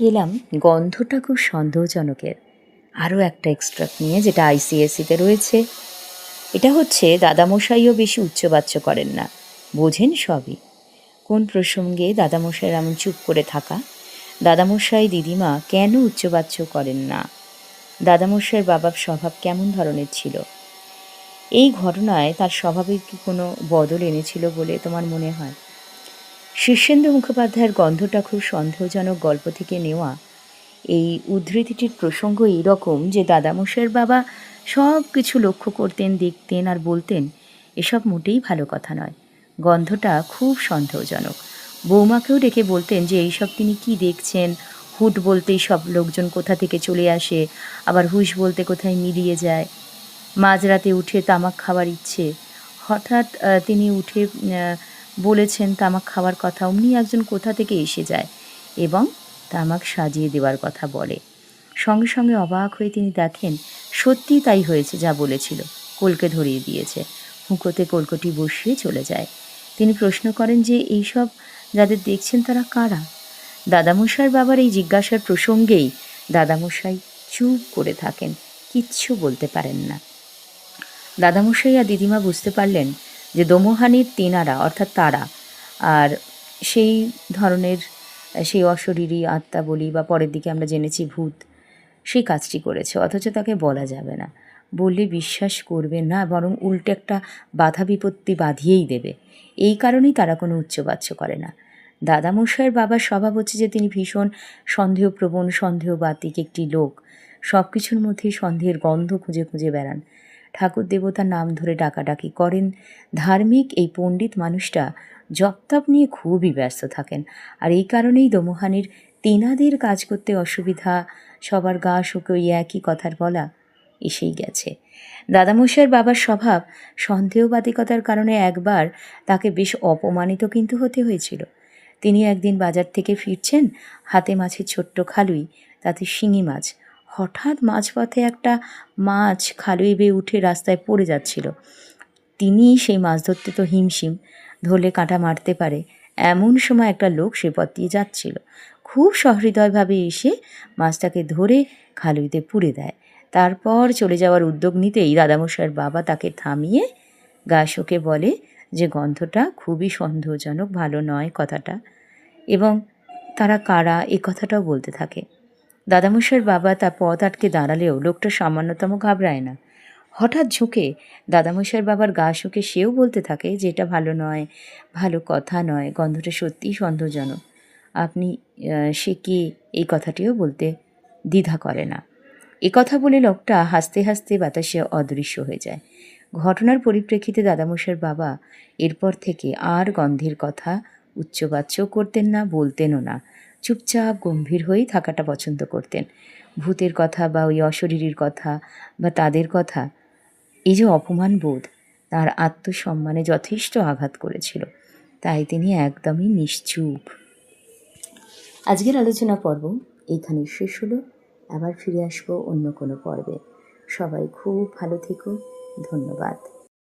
এলাম গন্ধটা খুব সন্দেহজনকের। আরও একটা এক্সট্রাক্ট নিয়ে যেটা আইসিএসিতে রয়েছে। এটা হচ্ছে, দাদামশাইও বেশি উচ্চবাচ্য করেন না। বোঝেন সবই। কোন প্রসঙ্গে দাদামশাইয়ের এমন চুপ করে থাকা? দাদামশাই দিদিমা কেন উচ্চবাচ্য করেন না? দাদামশাইয়ের বাবার স্বভাব কেমন ধরনের ছিল? এই ঘটনায় তার স্বভাবে কি কোনো বদল এনেছিল বলে তোমার মনে হয়? শীর্ষেন্দু মুখোপাধ্যায়ের গন্ধটা খুব সন্দেহজনক গল্প থেকে নেওয়া। এই উদ্ধৃতিটির প্রসঙ্গ এইরকম যে, দাদামশাইয়ের বাবা সব কিছু লক্ষ্য করতেন, দেখতেন আর বলতেন, এসব মোটেই ভালো কথা নয়। গন্ধটা খুব সন্দেহজনক। বৌমাকেও ডেকে বলতেন যে, এইসব তিনি কি দেখছেন? হুট বলতেই সব লোকজন কোথা থেকে চলে আসে? আবার হুশ বলতে কোথায় মিলিয়ে যায়? মাঝরাতে উঠে তামাক খাওয়ার ইচ্ছে। হঠাৎ তিনি উঠে বলেছেন তামাক খাওয়ার কথা। অমনি একজন কোথা থেকে এসে যায় এবং তামাক সাজিয়ে দেওয়ার কথা বলে। সঙ্গে সঙ্গে অবাক হয়ে তিনি দেখেন সত্যি তাই হয়েছে যা বলেছিল। কলকে ধরিয়ে দিয়েছে। হুঁকোতে কলকটি বসিয়ে চলে যায়। তিনি প্রশ্ন করেন যে, এইসব যাদের দেখছেন তারা কারা? দাদামশাইয়ের বাবার এই জিজ্ঞাসার প্রসঙ্গেই দাদামশাই চুপ করে থাকেন। কিচ্ছু বলতে পারেন না। দাদামশাই আর দিদিমা বুঝতে পারলেন যে দোমোহানির তেনারা, অর্থাৎ তারা, আর সেই ধরনের, সেই অশরীরী আত্মা বলি বা পরের দিকে আমরা জেনেছি ভূত, সেই কাজটি করেছে, অথচ তাকে বলা যাবে না। বললে বিশ্বাস করবে না, বরং উল্টে একটা বাধা বিপত্তি বাঁধিয়েই দেবে। এই কারণেই তারা কোনো উচ্চবাচ্য করে না। দাদামশাইয়ের বাবার স্বভাব হচ্ছে যে তিনি ভীষণ সন্দেহপ্রবণ, সন্দেহবাতিক একটি লোক। সব কিছুর মধ্যেই সন্দেহের গন্ধ খুঁজে খুঁজে বেড়ান। ঠাকুর দেবতার নাম ধরে ডাকাডাকি করেন। ধার্মিক এই পণ্ডিত মানুষটা জপতপ নিয়ে খুবই ব্যস্ত থাকেন। আর এই কারণেই দমোহানির তেনাদের কাজ করতে অসুবিধা, সবার গা শুকে ওই একই কথার বলা এসেই গেছে। দাদামশাইয়ের বাবার স্বভাব সন্দেহবাদিকতার কারণে একবার তাকে বেশ অপমানিত কিন্তু হতে হয়েছিল। তিনি একদিন বাজার থেকে ফিরছেন, হাতে মাছের ছোট্ট খালুই, তাতে শিঙি মাছ হঠাৎ মাঝপথে একটা মাছ খালুই বেয়ে উঠে রাস্তায় পড়ে যাচ্ছিল। তিনি সেই মাছ ধরতে তো হিমশিম, ধরলে কাঁটা মারতে পারে। এমন সময় একটা লোক সে পথ দিয়ে যাচ্ছিল। খুব সহৃদয়ভাবে এসে মাছটাকে ধরে খালুইতে পুড়ে দেয়। তারপর চলে যাওয়ার উদ্যোগ নিতেই দাদামশাইয়ের বাবা তাকে থামিয়ে গা বলে যে, গন্ধটা খুবই সন্দেহজনক, ভালো নয় কথাটা। এবং তারা কারা, এ কথাটাও বলতে থাকে। দাদামশাইয়ের বাবা তার পথ আটকে দাঁড়ালেও লোকটা সামান্যতম ঘাবড়ায় না। হঠাৎ ঝুঁকে দাদামশাইয়ের বাবার গা শুকে সেও বলতে থাকে যে এটা ভালো নয়, ভালো কথা নয়, গন্ধটা সত্যিই সন্দেহজনক। আপনি সে কি এই কথাটিও বলতে দ্বিধা করে না? এ কথা বলে লোকটা হাসতে হাসতে বাতাসে অদৃশ্য হয়ে যায়। ঘটনার পরিপ্রেক্ষিতে দাদামশাইয়ের বাবা এরপর থেকে আর গন্ধের কথা উচ্চবাচ্য করতেন না, বলতেনও না। চুপচাপ গম্ভীর হয়েই থাকাটা পছন্দ করতেন। ভূতের কথা বা ওই অশরীরীর কথা বা তাদের কথা, এই যে অপমান বোধ, তার আত্মসম্মানে যথেষ্ট আঘাত করেছিল। তাই তিনি একদমই নিশ্চুপ। আজকের আলোচনা পর্ব এইখানে শেষ হলো। আবার ফিরে আসব অন্য কোনো পর্বে। সবাই খুব ভালো থেকো। ধন্যবাদ।